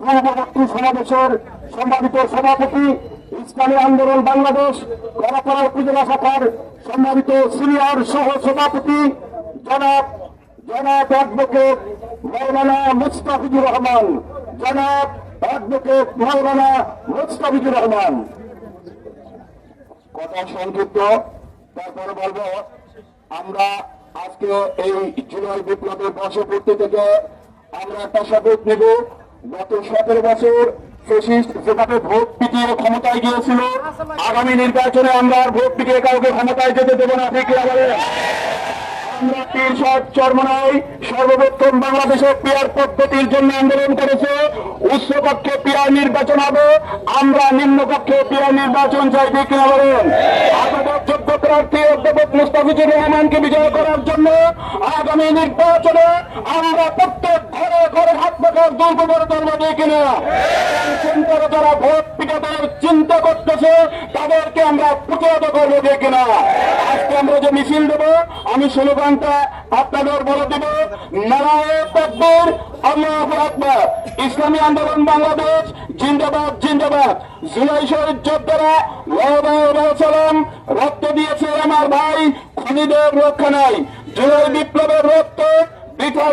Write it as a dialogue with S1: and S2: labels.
S1: পূর্ববর্তী সমাবেশের সম্মানিত সভাপতি, ইসলামী আন্দোলন বাংলাদেশ করাপাড়া উপজেলা শাখার সম্মানিত সিনিয়র সহ সভাপতি, জনাব জনাব অ্যাডভোকেট মৌলানা মুস্তাফিজুর রহমান। জনাব অ্যাডভোকেট মৌলানা মুস্তাফিজুর রহমান। কথা সংক্ষিপ্ত, তারপরে বলব, আমরা আজকে এই জুলাই বিপ্লবের বর্ষপূর্তি থেকে আমরা একটা শপথ নেব। গত সতেরো বছর ফেসিস্ট যেভাবে ভোট পিটিয়ে ক্ষমতায় গিয়েছিল, আগামী নির্বাচনে আমরা ভোট পিটিয়ে কাউকে ক্ষমতায় যেতে দেবো না, ঠিক চরমনাই সর্বপ্রথম বাংলাদেশে পিয়ার পদ্ধতির জন্য আন্দোলন করেছে। উচ্চকক্ষে পিয়ার নির্বাচন হবে। আমরা নিম্নকক্ষে পিয়ার নির্বাচন চাই, ঠিক কিনা যোগ্য প্রার্থী অধ্যাপক মুস্তাফিজুর রহমানকে বিজয় করার জন্য আগামী নির্বাচনে আমরা যারা ভোট পিটাদের চিন্তা করতেছে, তাদেরকে আমরা প্রতিহত করব ঠিক কিনা। আজকে আমরা যে মিছিল দেবো, আমি স্লোগানটা আপনাদের বলে দেব নারায় ইসলামী আন্দোলন বাংলাদেশ, জিন্দাবাদ জিন্দাবাদ। জুলাই শহীদ যোদ্ধারা রক্ত দিয়েছে আমার ভাই, খুনিদের রক্ষা নাই। জুলাই বিপ্লবের রক্ত, বৃথা